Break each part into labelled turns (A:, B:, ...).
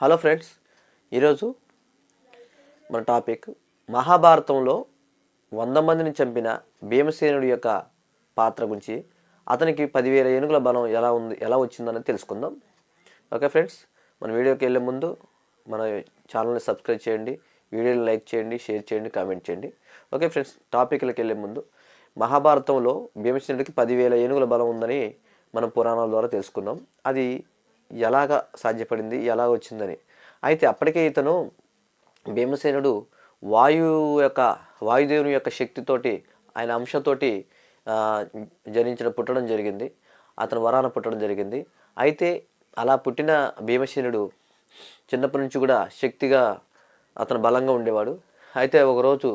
A: Hello friends ఈరోజు మన topic మహాభారతంలో వంద మందిని చంపిన భీమసేనుడి యొక్క పాత్ర గురించి అతనికి పదివేల ఏనుగుల బలం ఎలా ఉంది ఎలా వచ్చిందని తెలుసుకుందాం. ఓకే ఫ్రెండ్స్ మన వీడియోకి వెళ్ళే ముందు మన ఛానల్ని సబ్స్క్రైబ్ చేయండి వీడియోని లైక్ చేయండి షేర్ చేయండి కామెంట్ చేయండి. ఓకే ఫ్రెండ్స్ టాపిక్లకి వెళ్ళే ముందు మహాభారతంలో భీమసేనుడికి పదివేల ఏనుగుల బలం ఉందని మనం పురాణాల ద్వారా తెలుసుకుందాం. అది ఎలాగ సాధ్యపడింది ఎలా వచ్చిందని. అయితే అప్పటికే ఇతను భీమసేనుడు వాయువు యొక్క వాయుదేవుని యొక్క శక్తితోటి ఆయన అంశతోటి ఆ, జనించడం పుట్టడం జరిగింది. అతను వరాన పుట్టడం జరిగింది. అయితే అలా పుట్టిన భీమసేనుడు చిన్నప్పటి నుంచి కూడా శక్తిగా అతను బలంగా ఉండేవాడు. అయితే ఒకరోజు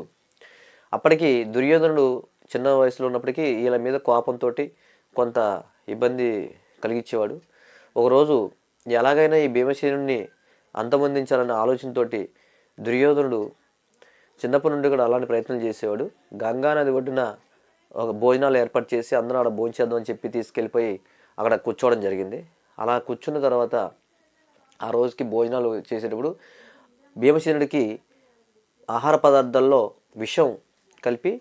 A: అప్పటికి దుర్యోధనుడు చిన్న వయసులో ఉన్నప్పటికీ వీళ్ళ మీద కోపంతో కొంత ఇబ్బంది కలిగించేవాడు ఒకరోజు ఎలాగైనా ఈ భీమసేనుడిని అంతమొందించాలన్న ఆలోచనతోటి దుర్యోధనుడు చిన్నప్పటి నుండి కూడా అలాంటి ప్రయత్నం చేసేవాడు. గంగా నది ఒడ్డున ఒక భోజనాలు ఏర్పాటు చేసి అందరూ అక్కడ భోజనం చేద్దామని చెప్పి తీసుకెళ్ళిపోయి అక్కడ కూర్చోవడం జరిగింది. అలా కూర్చున్న తర్వాత ఆ రోజుకి భోజనాలు చేసేటప్పుడు భీమసేనుడికి ఆహార పదార్థాల్లో విషం కలిపి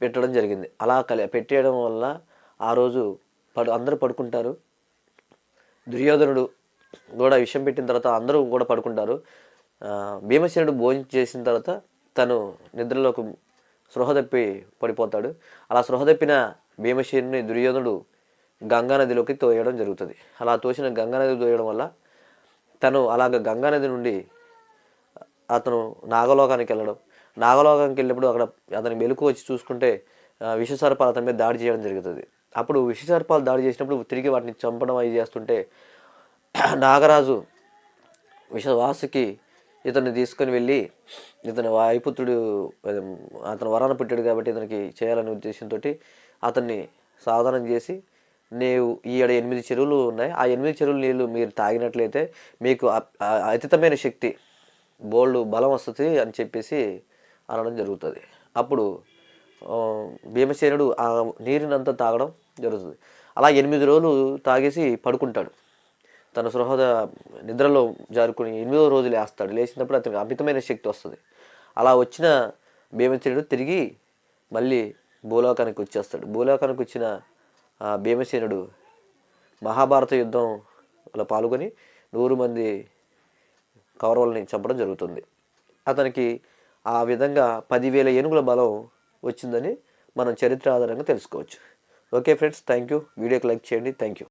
A: పెట్టడం జరిగింది. అలా కలి పెట్టేయడం వల్ల ఆ రోజు పడు అందరూ పడుకుంటారు. దుర్యోధనుడు కూడా విషం పెట్టిన తర్వాత అందరూ కూడా పడుకుంటారు. భీమసేనుడు భోజనం చేసిన తర్వాత తను నిద్రలోకి స్పృహ తప్పి పడిపోతాడు. అలా స్పృహ తప్పిన భీమసేనుని దుర్యోధనుడు గంగా నదిలోకి తోయడం జరుగుతుంది. అలా తోసిన గంగా నది తోయడం వల్ల తను అలాగ గంగా నది నుండి అతను నాగలోకానికి వెళ్ళడం. నాగలోకానికి వెళ్ళినప్పుడు అక్కడ అతని మెలకు వచ్చి చూసుకుంటే ఆ, విషసర్పాలు అతని మీద దాడి చేయడం జరుగుతుంది. అప్పుడు విషసర్పాలు దాడి చేసినప్పుడు తిరిగి వాటిని చంపడం అవి చేస్తుంటే నాగరాజు విషవాసుకి ఇతన్ని తీసుకొని వెళ్ళి ఇతని వాయుపుత్రుడు అతను వరాన పుట్టాడు కాబట్టి ఇతనికి చేయాలనే ఉద్దేశంతో అతన్ని సాధనం చేసి నీవు ఈడ ఎనిమిది చెరువులు ఉన్నాయి. ఆ ఎనిమిది చెరువులు నీళ్ళు మీరు తాగినట్లయితే మీకు అతీతమైన శక్తి బోల్డ్ బలం వస్తుంది అని చెప్పేసి అనడం జరుగుతుంది. అప్పుడు భీమసేనుడు ఆ నీరునంతా తాగడం జరుగుతుంది. అలా ఎనిమిది రోజులు తాగేసి పడుకుంటాడు. తన సృహద నిద్రలో జారుకుని ఎనిమిదో రోజు లేస్తాడు. లేచినప్పుడు అతనికి అమితమైన శక్తి వస్తుంది. అలా వచ్చిన భీమసేనుడు తిరిగి మళ్ళీ భూలోకానికి వచ్చేస్తాడు. భూలోకానికి వచ్చిన ఆ భీమసేనుడు మహాభారత యుద్ధంలో పాల్గొని నూరు మంది కౌరవుల్ని చంపడం జరుగుతుంది. అతనికి ఆ విధంగా పదివేల ఏనుగుల బలం వచ్చిందని మనం చరిత్ర ఆధారంగా తెలుసుకోవచ్చు. ఓకే ఫ్రెండ్స్ థ్యాంక్ యూ వీడియోకి లైక్ చేయండి. Thank you